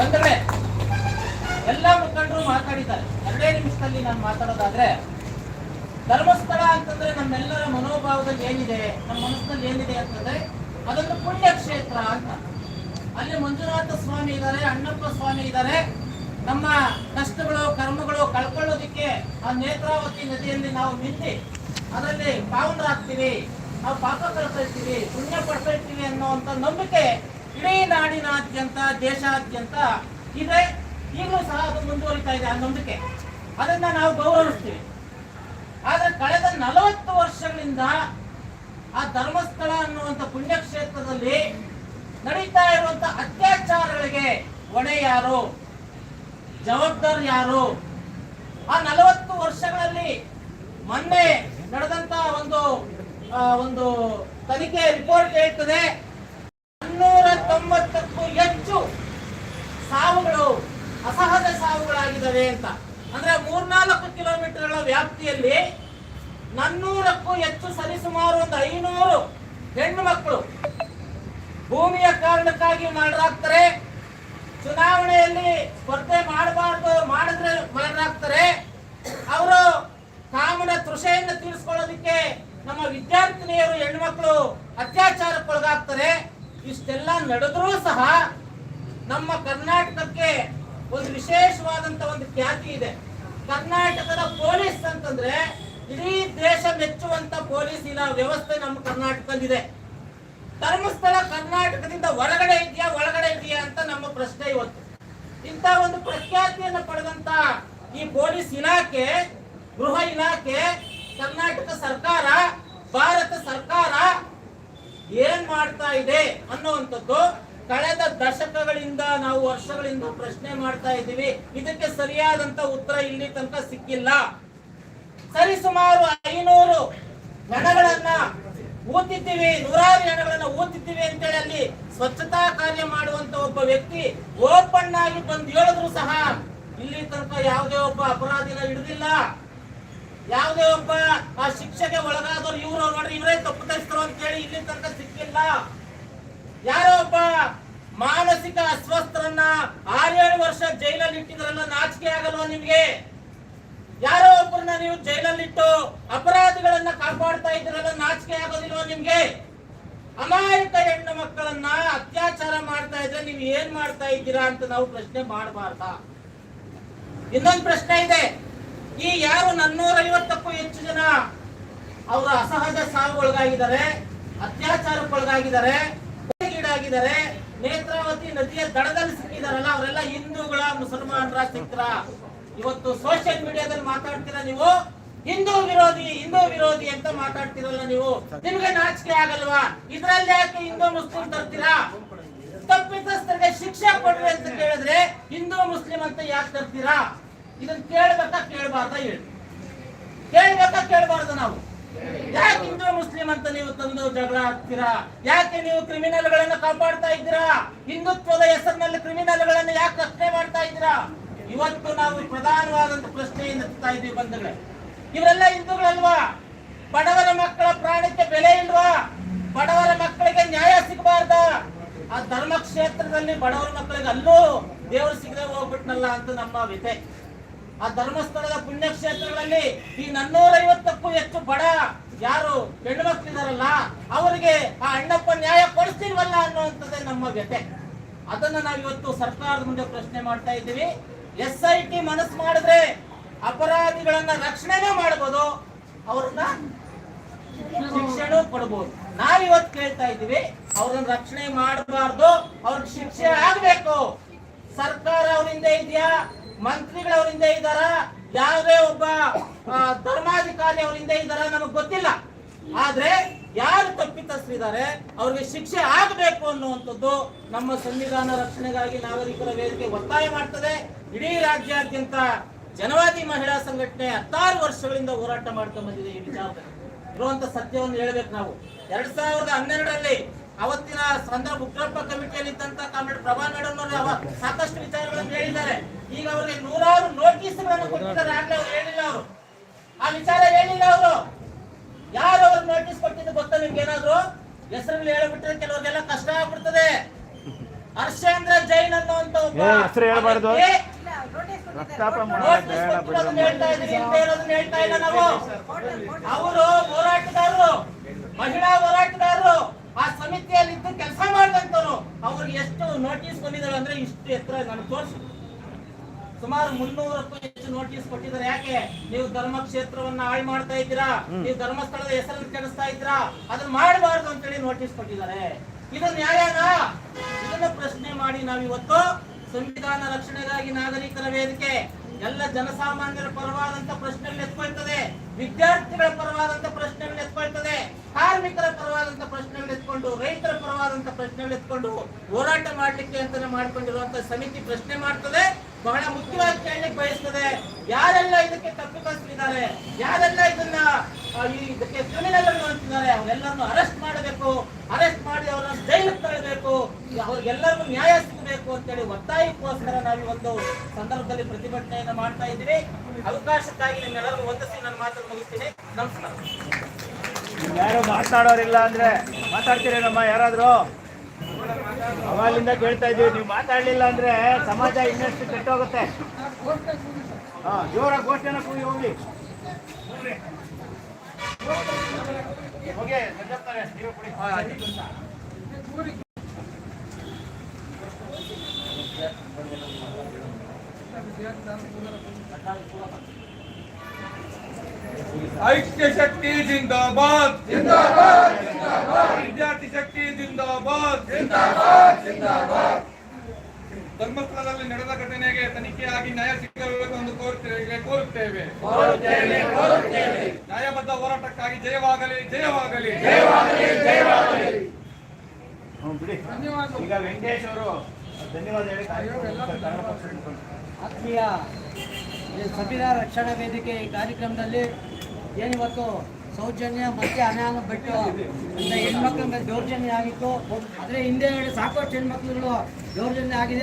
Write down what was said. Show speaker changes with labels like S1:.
S1: ಬಂದ್ರೆ ಎಲ್ಲ ಮುಖಂಡರು ಮಾತಾಡಿದ್ದಾರೆ. ಎರಡೇ ನಿಮಿಷದಲ್ಲಿ ನಾನು ಮಾತಾಡೋದಾದ್ರೆ, ಧರ್ಮಸ್ಥಳ ಅಂತಂದ್ರೆ ನಮ್ಮೆಲ್ಲರ ಮನೋಭಾವದಲ್ಲಿ ಏನಿದೆ, ನಮ್ಮ ಮನಸ್ಸಿನಲ್ಲಿ ಏನಿದೆ ಅಂತಂದ್ರೆ ಅದೊಂದು ಪುಣ್ಯ ಕ್ಷೇತ್ರ ಅಂತ. ಅಲ್ಲಿ ಮಂಜುನಾಥ ಸ್ವಾಮಿ ಇದ್ದಾರೆ ಅಣ್ಣಪ್ಪ ಸ್ವಾಮಿ ಇದ್ದಾರೆ ನಮ್ಮ ಕಷ್ಟಗಳು, ಕರ್ಮಗಳು ಕಳ್ಕೊಳ್ಳೋದಿಕ್ಕೆ ಆ ನೇತ್ರಾವತಿ ನದಿಯಲ್ಲಿ ನಾವು ನಿಂತಿ ಅದರಲ್ಲಿ ಪಾವನರಾಗ್ತೀವಿ ನಾವು ಪಾಪ ಕಳ್ಕೊಳ್ತೀವಿ ಪುಣ್ಯ ಪಡ್ಕೊಳ್ತೀವಿ ಅಂತ ನಂಬಿಕೆ ಇಡೀ ನಾಡಿನಾದ್ಯಂತ, ದೇಶಾದ್ಯಂತ ಇದೆ. ಈಗಲೂ ಸಹ ಅದು ಮುಂದುವರಿತಾ ಇದೆ ಆ ನಂಬಿಕೆ ಅದನ್ನ ನಾವು ಗೌರವಿಸ್ತೀವಿ. ಆದ್ರೆ ಕಳೆದ ನಲವತ್ತು ವರ್ಷಗಳಿಂದ ಆ ಧರ್ಮಸ್ಥಳ ಅನ್ನುವಂಥ ಪುಣ್ಯಕ್ಷೇತ್ರದಲ್ಲಿ ನಡೀತಾ ಇರುವಂತ ಅತ್ಯಾಚಾರಗಳಿಗೆ ಹೊಣೆ ಯಾರು? ಜವಾಬ್ದಾರಿ ಯಾರು? ಆ ನಲವತ್ತು ವರ್ಷಗಳಲ್ಲಿ ಮೊನ್ನೆ ನಡೆದಂತ ಒಂದು ಒಂದು ತನಿಖೆ ರಿಪೋರ್ಟ್ ಹೇಳ್ತದೆ ತೊಂಬತ್ತಕ್ಕೂ ಹೆಚ್ಚು ಸಾವುಗಳು, ಅಸಹಜ ಸಾವುಗಳಾಗಿದ್ದಾವೆ ಅಂತ. ಅಂದ್ರೆ ಮೂರ್ನಾಲ್ಕು ಕಿಲೋಮೀಟರ್ಗಳ ವ್ಯಾಪ್ತಿಯಲ್ಲಿ ನನ್ನೂರಕ್ಕೂ ಹೆಚ್ಚು ಸರಿಸುಮಾರು ಒಂದು ಐನೂರು ಹೆಣ್ಣು ಮಕ್ಕಳು ಭೂಮಿಯ ಕಾರಣಕ್ಕಾಗಿ ಮರಣರಾಗ್ತಾರೆ. ಚುನಾವಣೆಯಲ್ಲಿ ಸ್ಪರ್ಧೆ ಮಾಡಬಾರ್ದು ಮಾಡಿದ್ರೆ ಮರಣರಾಗ್ತಾರೆ. ಅವರು ಕಾಮನ ತೃಷೆಯನ್ನು ತೀರಿಸ್ಕೊಳ್ಳೋದಕ್ಕೆ ನಮ್ಮ ವಿದ್ಯಾರ್ಥಿನಿಯರು ಹೆಣ್ಮಕ್ಳು ಅತ್ಯಾಚಾರಕ್ಕೊಳಗಾಗ್ತಾರೆ. ಇಷ್ಟೆಲ್ಲ ನಡೆದ್ರೂ ಸಹ ನಮ್ಮ ಕರ್ನಾಟಕಕ್ಕೆ ಒಂದು ವಿಶೇಷವಾದಂತ ಒಂದು ಖ್ಯಾತಿ ಇದೆ. ಕರ್ನಾಟಕದ ಪೊಲೀಸ್ ಅಂತಂದ್ರೆ ಇಡೀ ದೇಶ ಮೆಚ್ಚುವಂತ ಪೊಲೀಸ್ ಇಲಾ ವ್ಯವಸ್ಥೆ ನಮ್ಮ ಕರ್ನಾಟಕದಲ್ಲಿದೆ. ಧರ್ಮಸ್ಥಳ ಕರ್ನಾಟಕದಿಂದ ಹೊರಗಡೆ ಇದೆಯಾ, ಒಳಗಡೆ ಇದೆಯಾ ಅಂತ ನಮ್ಮ ಪ್ರಶ್ನೆ ಇವತ್ತು. ಇಂಥ ಒಂದು ಪ್ರಖ್ಯಾತಿಯನ್ನು ಪಡೆದಂತ ಈ ಪೊಲೀಸ್ ಇಲಾಖೆ, ಗೃಹ ಇಲಾಖೆ, ಕರ್ನಾಟಕ ಸರ್ಕಾರ, ಭಾರತ ಸರ್ಕಾರ ಏನ್ ಮಾಡ್ತಾ ಇದೆ ಅನ್ನುವಂಥದ್ದು ಕಳೆದ ದಶಕಗಳಿಂದ ನಾವು ವರ್ಷಗಳಿಂದ ಪ್ರಶ್ನೆ ಮಾಡ್ತಾ ಇದ್ದೀವಿ. ಇದಕ್ಕೆ ಸರಿಯಾದಂತ ಉತ್ತರ ಇಲ್ಲಿ ತನಕ ಸಿಕ್ಕಿಲ್ಲ. ಸರಿಸುಮಾರು ಐನೂರು ಜನಗಳನ್ನ ಊತಿದ್ದೀವಿ, ನೂರಾರು ಜನಗಳನ್ನ ಊತಿದ್ದೀವಿ ಅಂತೇಳಿ ಅಲ್ಲಿ ಸ್ವಚ್ಛತಾ ಕಾರ್ಯ ಮಾಡುವಂತ ಒಬ್ಬ ವ್ಯಕ್ತಿ ಓಪನ್ ಆಗಿ ಬಂದು ಹೇಳಿದ್ರು ಸಹ. ಇಲ್ಲಿ ತನಕ ಯಾವುದೇ ಒಬ್ಬ ಅಪರಾಧಿನ ಹಿಡಿದಿಲ್ಲ. ಯಾವುದೇ ಒಬ್ಬ ಆ ಶಿಕ್ಷೆಗೆ ಒಳಗಾದವ್ರು ಇವರು ನೋಡ್ರಿ, ಇವರೇ ತಪ್ಪಿತಸ್ಥರು ಅಂತ ಹೇಳಿ ಇಲ್ಲಿ ತನಕ ಸಿಕ್ಕಿಲ್ಲ. ಯಾರೋ ಒಬ್ಬ ಮಾನಸಿಕ ಅಸ್ವಸ್ಥರನ್ನ ಆರೇಳು ವರ್ಷ ಜೈಲಲ್ಲಿ ಇಟ್ಟಿದ್ರಲ್ಲ ನಾಚಿಕೆ ಆಗಲ್ವಾ ನಿಮ್ಗೆ? ಯಾರೋ ಒಬ್ಬರನ್ನ ನೀವು ಜೈಲಲ್ಲಿಟ್ಟು ಅಪರಾಧಿಗಳನ್ನ ಕಾಪಾಡ್ತಾ ಇದ್ರಲ್ಲ ನಾಚಿಕೆ ಆಗೋದಿಲ್ವಾ ನಿಮ್ಗೆ? ಅಮಾಯಕ ಹೆಣ್ಣು ಮಕ್ಕಳನ್ನ ಅತ್ಯಾಚಾರ ಮಾಡ್ತಾ ಇದ್ರೆ ನೀವು ಏನ್ ಮಾಡ್ತಾ ಇದ್ದೀರಾ ಅಂತ ನಾವು ಪ್ರಶ್ನೆ ಮಾಡಬಾರ್ದ? ಇನ್ನೊಂದು ಪ್ರಶ್ನೆ ಇದೆ. ಈ ಯಾರು ನನ್ನೂರ ಐವತ್ತಕ್ಕೂ ಹೆಚ್ಚು ಜನ ಅವರು ಅಸಹಜ ಸಾವುಗೊಳಗಾಗಿದ್ದಾರೆ, ಅತ್ಯಾಚಾರಕ್ಕೊಳಗಾಗಿದ್ದಾರೆ ಗೀಡಾಗಿದ್ದಾರೆ ನೇತ್ರಾವತಿ ನದಿಯ ದಡದಲ್ಲಿ ಸಿಕ್ಕಿದಾರಲ್ಲ, ಅವರೆಲ್ಲ ಹಿಂದೂಗಳ ಮುಸಲ್ಮಾನರ ಚಿತ್ರ ಇವತ್ತು ಸೋಷಿಯಲ್ ಮೀಡಿಯಾದಲ್ಲಿ ಮಾತಾಡ್ತೀರಾ ನೀವು? ಹಿಂದೂ ವಿರೋಧಿ ಹಿಂದೂ ವಿರೋಧಿ ಅಂತ ಮಾತಾಡ್ತಿರಲ್ಲ ನೀವು? ನಿಮ್ಗೆ ನಾಚಿಕೆ ಆಗಲ್ವಾ? ಇದ್ರಲ್ಲಿ ಯಾಕೆ ಹಿಂದೂ ಮುಸ್ಲಿಂ ತರ್ತೀರಾ? ತಪ್ಪಿತಸ್ಥರಿಗೆ ಶಿಕ್ಷೆ ಕೊಡ್ರಿ ಅಂತ ಕೇಳಿದ್ರೆ ಹಿಂದೂ ಮುಸ್ಲಿಂ ಅಂತ ಯಾಕೆ ತರ್ತೀರಾ? ಇದನ್ನ ಕೇಳ್ಬೇಕಾ ಕೇಳಬಾರ್ದ ಹೇಳಿ. ಕೇಳ್ಬೇಕಾ ಕೇಳಬಾರ್ದ ನಾವು. ಯಾಕೆ ಹಿಂದೂ ಮುಸ್ಲಿಂ ಅಂತ ನೀವು ತಂದು ಜಗಳ ಹಾಕ್ತೀರಾ ಯಾಕೆ ನೀವು ಕ್ರಿಮಿನಲ್ ಗಳನ್ನ ಕಾಪಾಡ್ತಾ ಇದ್ದೀರಾ? ಹಿಂದುತ್ವದ ಹೆಸರಿನಲ್ಲಿ ಕ್ರಿಮಿನಲ್ ಗಳನ್ನ ಯಾಕೆ ರಕ್ಷಣೆ ಮಾಡ್ತಾ ಇದ್ದೀರಾ? ಇವತ್ತು ನಾವು ಪ್ರಧಾನವಾದಂತ ಪ್ರಶ್ನೆಯನ್ನು ಎತ್ತಾ ಇದ್ದೀವಿ ಬಂಧುಗಳೇ. ಇವರೆಲ್ಲ ಹಿಂದೂಗಳಲ್ವಾ? ಬಡವರ ಮಕ್ಕಳ ಪ್ರಾಣಕ್ಕೆ ಬೆಲೆ ಇಲ್ವಾ? ಬಡವರ ಮಕ್ಕಳಿಗೆ ನ್ಯಾಯ ಸಿಗಬಾರ್ದ? ಆ ಧರ್ಮ ಕ್ಷೇತ್ರದಲ್ಲಿ ಬಡವರ ಮಕ್ಕಳಿಗೆ ಅಲ್ಲೂ ದೇವರು ಸಿಗದೆ ಹೋಗ್ಬಿಟ್ನಲ್ಲ ಅಂತ ನಮ್ಮ ವ್ಯತೆ ಆ ಧರ್ಮಸ್ಥಳದ ಪುಣ್ಯಕ್ಷೇತ್ರಗಳಲ್ಲಿ ಈ ನನ್ನೂರ ಐವತ್ತಕ್ಕೂ ಹೆಚ್ಚು ಬಡ ಯಾರು ಹೆಣ್ಣು ಮಕ್ಕಳಿದಾರಲ್ಲ, ಅವರಿಗೆ ಆ ಅಣ್ಣಪ್ಪ ನ್ಯಾಯ ಕೊಡಿಸ್ತಿಲ್ವಲ್ಲ ಅನ್ನುವಂಥದ್ದೇ ನಮ್ಮ ವ್ಯತೆ ಅದನ್ನ ನಾವು ಇವತ್ತು ಸರ್ಕಾರದ ಮುಂದೆ ಪ್ರಶ್ನೆ ಮಾಡ್ತಾ ಇದ್ದೀವಿ. ಎಸ್ ಐ ಟಿ ಮನಸ್ಸು ಮಾಡಿದ್ರೆ ಅಪರಾಧಿಗಳನ್ನ ರಕ್ಷಣೆನೂ ಮಾಡಬಹುದು ಅವ್ರನ್ನ ಶಿಕ್ಷಣ ಕೊಡ್ಬೋದು. ನಾವಿವತ್ತು ಕೇಳ್ತಾ ಇದ್ದೀವಿ, ಅವ್ರನ್ನ ರಕ್ಷಣೆ ಮಾಡಬಾರ್ದು, ಅವ್ರಿಗೆ ಶಿಕ್ಷೆ ಆಗ್ಬೇಕು. ಸರ್ಕಾರ ಅವರಿಂದ ಇದೆಯಾ? ಮಂತ್ರಿಗಳು ಅವರಿಂದ ಇದ್ದಾರ? ಯಾವುದೇ ಒಬ್ಬ ಧರ್ಮಾಧಿಕಾರಿ ಅವರಿಂದ ಇದ್ದಾರ ನಮಗ್ ಗೊತ್ತಿಲ್ಲ. ಆದ್ರೆ ಯಾರು ತಪ್ಪಿತಸ್ಥರಿದ್ದಾರೆ, ಅವ್ರಿಗೆ ಶಿಕ್ಷೆ ಆಗಬೇಕು ಅನ್ನುವಂಥದ್ದು ನಮ್ಮ ಸಂವಿಧಾನ ರಕ್ಷಣೆಗಾಗಿ ನಾಗರಿಕರ ವೇದಿಕೆ ಒತ್ತಾಯ ಮಾಡ್ತದೆ. ಇಡೀ ರಾಜ್ಯಾದ್ಯಂತ ಜನವಾದಿ ಮಹಿಳಾ ಸಂಘಟನೆ ಹತ್ತಾರು ವರ್ಷಗಳಿಂದ ಹೋರಾಟ ಮಾಡ್ಕೊಂಡ್ ಬಂದಿದೆ ಈ ವಿಚಾರದಲ್ಲಿ. ಇರುವಂತ ಸತ್ಯವನ್ನು ಹೇಳ್ಬೇಕು ನಾವು. ಎರಡ್ ಸಾವಿರದ ಹನ್ನೆರಡರಲ್ಲಿ ಅವತ್ತಿನ ಸಂದರ್ಭ ಉಗ್ರಪ್ಪ ಕಮಿಟಿಯಲ್ಲಿ ಇದ್ದಂತ ಕಾಮ್ರೇಡ್ ಪ್ರಭಾ ಮೇಡಮ್ ಅವರು ಅವ ಸಾಕಷ್ಟು ವಿಚಾರಗಳನ್ನು ಹೇಳಿದ್ದಾರೆ. ಈಗ ಅವರಿಗೆ ನೂರಾರು ನೋಟಿಸ್ಗಳನ್ನು ಕೊಟ್ಟಿದ್ದಾರೆ. ಆಗ್ಲೇ ಅವ್ರು ಹೇಳಿಲ್ಲ ಅವರು. ಆ ವಿಚಾರ ಹೇಳಿಲ್ಲ ಅವರು. ಯಾರು ಅವ್ರು ನೋಟಿಸ್ ಕೊಟ್ಟಿದ್ದು ಗೊತ್ತಾ ನಿಮ್ಗೆ ಏನಾದ್ರು? ಹೆಸರಲ್ಲಿ ಹೇಳ್ಬಿಟ್ರೆ ಕೆಲವರಿಗೆಲ್ಲ ಕಷ್ಟ ಆಗ್ಬಿಡ್ತದೆ. ಹರ್ಷೇಂದ್ರ ಜೈನ್ ಅನ್ನುವಂತ
S2: ಹೇಳ್ಬಾರ್ದು.
S1: ನೋಟಿಸ್ ಇಲ್ಲ ನಾವು. ಅವರು ಹೋರಾಟಗಾರರು. ಮಹಿಳಾ ಹೋರಾಟಗಾರರು. ಆ ಸಮಿತಿಯಲ್ಲಿ ಇದ್ದು ಕೆಲಸ ಮಾಡಿದಂತವ್ರು ಅವ್ರು ಎಷ್ಟು ನೋಟಿಸ್ ಕೊಟ್ಟಿದ್ದಾರೆ ಅಂದ್ರೆ ಇಷ್ಟು ಎತ್ತರ ನಾನು ತೋರಿಸ ಸುಮಾರು ಮುನ್ನೂರಕ್ಕೂ ಹೆಚ್ಚು ನೋಟಿಸ್ ಕೊಟ್ಟಿದ್ದಾರೆ. ಯಾಕೆ? ನೀವು ಧರ್ಮ ಕ್ಷೇತ್ರವನ್ನ ಹಾಳು ಮಾಡ್ತಾ ಇದ್ದೀರಾ? ನೀವು ಧರ್ಮಸ್ಥಳದ ಹೆಸರನ್ನು ಕೆಡಿಸ್ತಾ ಇದ್ದೀರಾ? ಅದನ್ನ ಮಾಡಬಾರ್ದು ಅಂತೇಳಿ ನೋಟಿಸ್ ಕೊಟ್ಟಿದ್ದಾರೆ. ಇದನ್ನ ಯಾರ್ಯಾರ ಇದನ್ನ ಪ್ರಶ್ನೆ ಮಾಡಿ ನಾವಿವತ್ತು ಸಂವಿಧಾನ ರಕ್ಷಣೆಗಾಗಿ ನಾಗರಿಕರ ವೇದಿಕೆ ಎಲ್ಲ ಜನಸಾಮಾನ್ಯರ ಪರವಾದಂತ ಪ್ರಶ್ನೆಗಳು ಎತ್ಕೊಳ್ತದೆ. ವಿದ್ಯಾರ್ಥಿಗಳ ಪರವಾದಂತ ಪ್ರಶ್ನೆಗಳು ಎತ್ಕೊಳ್ತದೆ. ಕಾರ್ಮಿಕರ ಪರವಾದಂತ ಪ್ರಶ್ನೆ ಪ್ರಶ್ನೆಗಳು ಎತ್ಕೊಂಡು ಹೋರಾಟ ಮಾಡ್ಲಿಕ್ಕೆ ಅಂತಾನೆ ಮಾಡ್ಕೊಂಡಿರುವಂತ ಸಮಿತಿ ಪ್ರಶ್ನೆ ಮಾಡ್ತದೆ. ಬಹಳ ಮುಖ್ಯವಾಗಿ ಕೇಳಲಿಕ್ಕೆ ಬಯಸ್ತದೆ. ಯಾರೆಲ್ಲ ಇದಕ್ಕೆ ತಪ್ಪಿತಸ್ಥರಿದ್ದಾರೆ ಯಾರೆಲ್ಲ ಇದನ್ನ ಇದಕ್ಕೆ ಕ್ರಿಮಿನಲ್ ಅಂತಿದ್ದಾರೆ? ಅವರೆಲ್ಲರನ್ನು ಅರೆಸ್ಟ್ ಮಾಡಬೇಕು. ಅರೆಸ್ಟ್ ಮಾಡಿ ಅವರನ್ನು ಜೈಲಿಗೆ ತಳ್ಳಬೇಕು. ಅವ್ರಿಗೆಲ್ಲರಿಗೂ ನ್ಯಾಯ ಸಿಗಬೇಕು ಅಂತೇಳಿ ಒತ್ತಾಯಕ್ಕೋಸ್ಕರ ನಾವು ಒಂದು ಸಂದರ್ಭದಲ್ಲಿ ಪ್ರತಿಭಟನೆಯನ್ನು ಮಾಡ್ತಾ ಇದ್ದೀವಿ. ಅವಕಾಶಕ್ಕಾಗಿ ನಿಮ್ಮೆಲ್ಲರೂ ಒಂದಿಸಿ ನನ್ನ ಮಾತನ್ನು ಮುಗಿಸ್ತೀನಿ. ನಮಸ್ಕಾರ.
S2: ಯಾರು ಮಾತಾಡೋರಿಲ್ಲ ಅಂದ್ರೆ ಮಾತಾಡ್ತೀರೇನಮ್ಮ ಯಾರಾದರೂ? ಅವಾಗಿಂದ ಕೇಳ್ತಾ ಇದ್ದೀವಿ. ನೀವು ಮಾತಾಡ್ಲಿಲ್ಲ ಅಂದ್ರೆ ಸಮಾಜ ಇನ್ನಷ್ಟು ಕೆಟ್ಟೋಗುತ್ತೆ. ಜೋರ ಘೋಷಣೆ ಕೂಗಿ ಹೋಗಿ ಹೋಗಿ.
S3: ಐಕ್ಯ ಶಕ್ತಿ ಜಿಂದಾಬಾದ್ ಜಿಂದಾಬಾದ್. ವಿದ್ಯಾರ್ಥಿ ಶಕ್ತಿ ಜಿಂದಾಬಾದ್. ಜಿಂದಾಬಾದ್ ಜಿಂದಾಬಾದ್. ಧರ್ಮಸ್ಥಳದಲ್ಲಿ ನಡೆದ ಘಟನೆಗೆ ತನಿಖೆಯಾಗಿ ನ್ಯಾಯ ಸಿಗಬೇಕು ಎಂದು ಕೋರುತ್ತೇವೆ ಕೋರುತ್ತೇವೆ. ನ್ಯಾಯಬದ್ಧ ಹೋರಾಟಕ್ಕಾಗಿ ಜಯವಾಗಲಿ ಜಯವಾಗಲಿ.
S2: ಹ್ಞೂ ಬಿಡಿ. ಈಗ ವೆಂಕಟೇಶ್ ಅವರು ಧನ್ಯವಾದ.
S4: ಆತ್ಮೀಯ ಈ ಸಂವಿಧಾನ ರಕ್ಷಣಾ ವೇದಿಕೆ ಈ ಕಾರ್ಯಕ್ರಮದಲ್ಲಿ ಏನಿವತ್ತು ಸೌಜನ್ಯ ಮತ್ತೆ ಅನಾಮ ಬಿಟ್ಟು ಅಂತ ಹೆಣ್ಮಕ್ಳ ಮೇಲೆ ದೌರ್ಜನ್ಯ ಆಗಿತ್ತು. ಅದರ ಹಿಂದೆ ಸಾಕಷ್ಟು ಹೆಣ್ಮಕ್ಳುಗಳು ದೌರ್ಜನ್ಯ ಆಗಿದೆ.